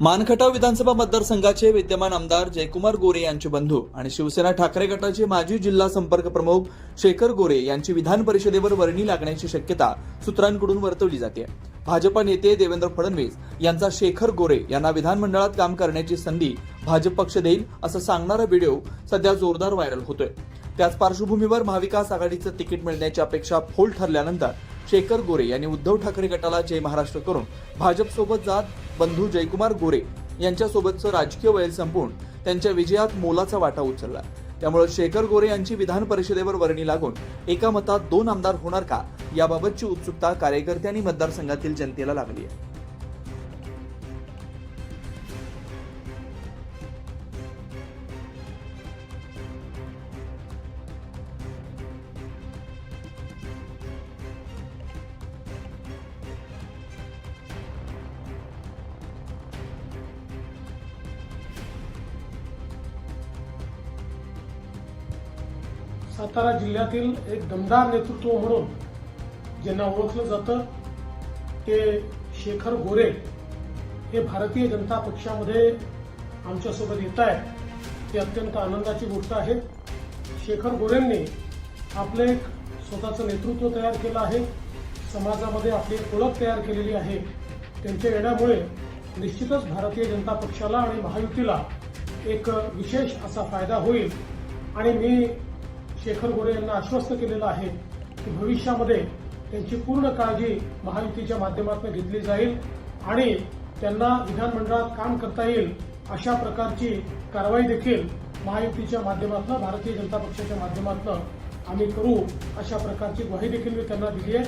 मानखटाव विधानसभा मतदारसंघाचे विद्यमान आमदार जयकुमार गोरे यांचे बंधू आणि शिवसेना ठाकरे गटाचे माजी जिल्हा संपर्क प्रमुख शेखर गोरे यांची विधान परिषदेवर वर्णी लागण्याची शक्यता सूत्रांकडून वर्तवली जाते. भाजपा नेते देवेंद्र फडणवीस यांचा शेखर गोरे यांना विधानमंडळात काम करण्याची संधी भाजप पक्ष देईल असं सांगणारा व्हिडिओ सध्या जोरदार व्हायरल होतोय. त्याच पार्श्वभूमीवर महाविकास आघाडीचं तिकीट मिळण्याची अपेक्षा फोल ठरल्यानंतर शेखर गोरे यांनी उद्धव ठाकरे गटाला जय महाराष्ट्र करून भाजपसोबत जात बंधू जयकुमार गोरे यांच्यासोबतचं राजकीय वैर संपवून त्यांच्या विजयात मोलाचा वाटा उचलला. त्यामुळे शेखर गोरे यांची विधान परिषदेवर वर्णी लागून एका मतात दोन आमदार होणार का याबाबतची उत्सुकता कार्यकर्त्यांनी मतदारसंघातील जनतेला लागली आहे. सातारा जिल्ह्यातील एक दमदार नेतृत्व म्हणून ज्यांना ओळखलं जातं ते शेखर गोरे हे भारतीय जनता पक्षामध्ये आमच्यासोबत येत आहे ही अत्यंत आनंदाची गोष्ट आहे. शेखर गोरेंनी आपलं एक स्वतःचं नेतृत्व तयार केलं आहे. समाजामध्ये आपली एक ओळख तयार केलेली आहे. त्यांच्या येण्यामुळे निश्चितच भारतीय जनता पक्षाला आणि महायुतीला एक विशेष असा फायदा होईल. आणि मी शेखर गोरे यांना आश्वस्त केलेलं आहे की भविष्यामध्ये त्यांची पूर्ण काळजी महायुतीच्या माध्यमातून घेतली जाईल आणि त्यांना विधानमंडळात काम करता येईल अशा प्रकारची कारवाई देखील महायुतीच्या माध्यमातून भारतीय जनता पक्षाच्या माध्यमातून आम्ही करू अशा प्रकारची ग्वाही देखील मी त्यांना दिली आहे.